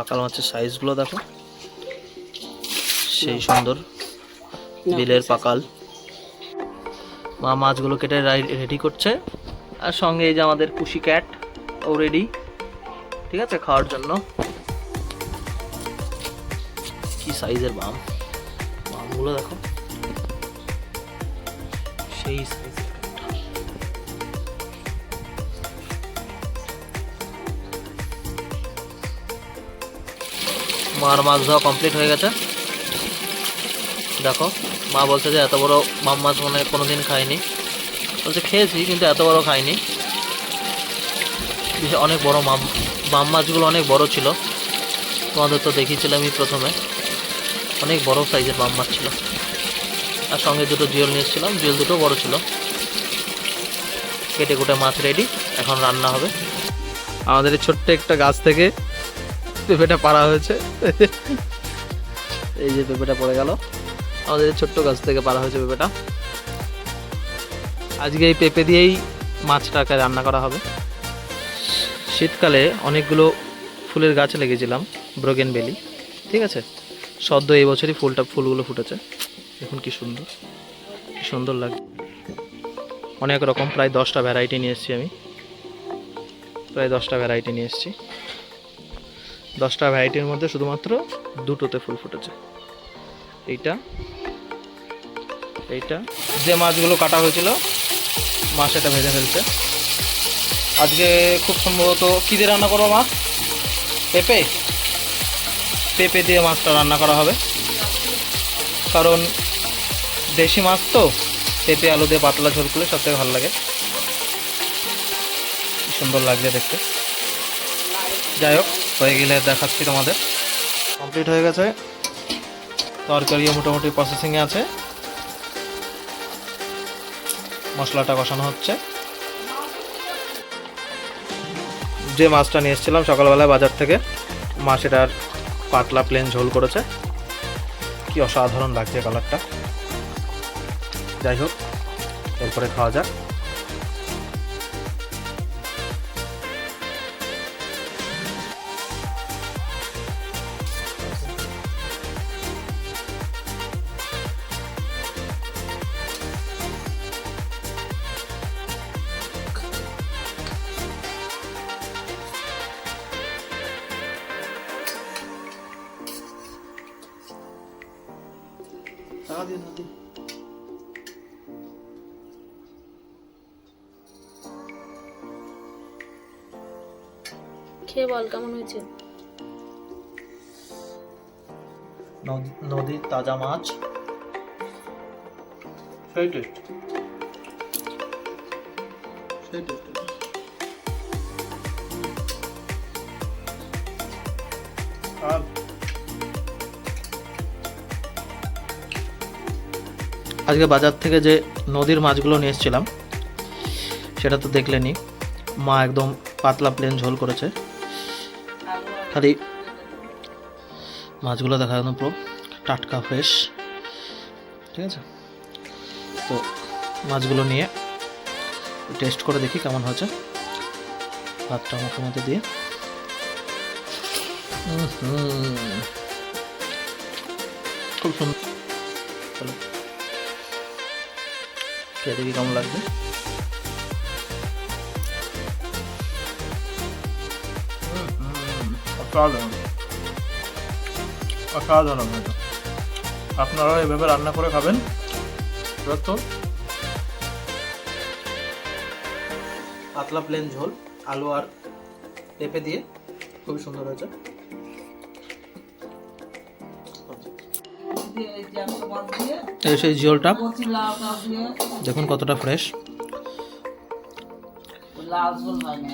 পাকাল মাছের সাইজগুলো দেখো। সেই সুন্দর, বিলের পাকাল মা মাছগুলো কেটে রেডি করছে। আর সঙ্গে এই যে আমাদের পুষি ক্যাট ও রেডি ঠিক আছে, খাওয়ার জন্য। কি সাইজের বাম? বামগুলো দেখো। সেই মার মাছ ধোয়া কমপ্লিট হয়ে গেছে। দেখো, মা বলছে যে এত বড় মাম মাছ মনে হয় কোনোদিন খাইনি বলছে, খেয়েছি, কিন্তু এত বড় খাইনি অনেক বড় মাম মাম মাছগুলো অনেক বড় ছিল। তোমাদের তো দেখিয়েছিলামই প্রথমে। অনেক বড় সাইজের মাম মাছ ছিল। আর সঙ্গে দুটো জুয়েল নিয়ে এসেছিলাম জিওল দুটো বড় ছিল। কেটে কুটে মাছ রেডি এখন রান্না হবে। আমাদের ছোট্ট একটা গাছ থেকে পেঁপেটা পাড়া হয়েছে। এই যে পেঁপেটা পড়ে গেল। আমাদের ছোট্ট গাছ থেকে পাড়া হয়েছে পেঁপেটা। আজকে এই পেঁপে দিয়েই মাছটাকে রান্না করা হবে। শীতকালে অনেকগুলো ফুলের গাছ লেগেছিলাম ব্রোগেন বেলি। ঠিক আছে? সদ্য এই বছরই ফুলটা, ফুলগুলো ফুটেছে। দেখুন কি সুন্দর কি সুন্দর লাগে। অনেক রকম, প্রায় দশটা ভ্যারাইটি নিয়ে এসেছি আমি। প্রায় দশটা ভ্যারাইটি নিয়ে এসেছি। দশটা ভ্যারাইটির মধ্যে শুধুমাত্র দুটোতে ফুল ফুটেছে। এইটা এইটা। যে মাছগুলো কাটা হয়েছিল মা সেটা ভেজে ফেলছে। আজকে খুব সম্ভবত কী দিয়ে রান্না করব মাছ পেঁপে? পেঁপে দিয়ে মাছটা রান্না করা হবে। কারণ দেশি মাছ তো, পেঁপে, আলু দিয়ে পাতলা ঝোল করলে সবথেকে ভালো লাগে। সুন্দর লাগছে দেখতে। যাই হোক, হয়ে গেলে দেখাচ্ছি তোমাদের। কমপ্লিট হয়ে গেছে। তরকারিও মোটামুটি প্রসেসিংয়ে আছে। মশলাটা কষানো হচ্ছে। যে মাছটা নিয়ে এসেছিলাম সকালবেলায় বাজার থেকে, মা সেটার পাতলা প্লেন ঝোল করেছে। কি অসাধারণ লাগছে কালারটা যাই হোক, এরপরে খাওয়া যাক। দিয়ে না খেয়ে বল কেমন হয়েছে? নদীর তাজা মাছ। সেই টেস্ট সেই টেস্ট আজকে বাজার থেকে যে নদীর মাছগুলো নিয়ে এসেছিলাম, সেটা তো দেখলেনি মা একদম পাতলা প্লেন ঝোল করেছে। খালি মাছগুলো দেখা একদম পুরো টাটকা ফ্রেশ ঠিক আছে? তো মাছগুলো নিয়ে টেস্ট করে দেখি কেমন হয়েছে। ভাতটা মুখের মধ্যে দিয়ে। খুব সুন্দর। খেয়ে দেখি কেমন লাগবে অসাধারণ। অসাধারণ হয়েছে। আপনারাও এভাবে রান্না করে খাবেন? তো পাতলা প্লেন ঝোল আলু আর পেঁপে দিয়ে। খুবই সুন্দর হয়েছে। এই সেই ঝোলটা। দেখুন কতটা ফ্রেশ লাল ঝোল হয় না।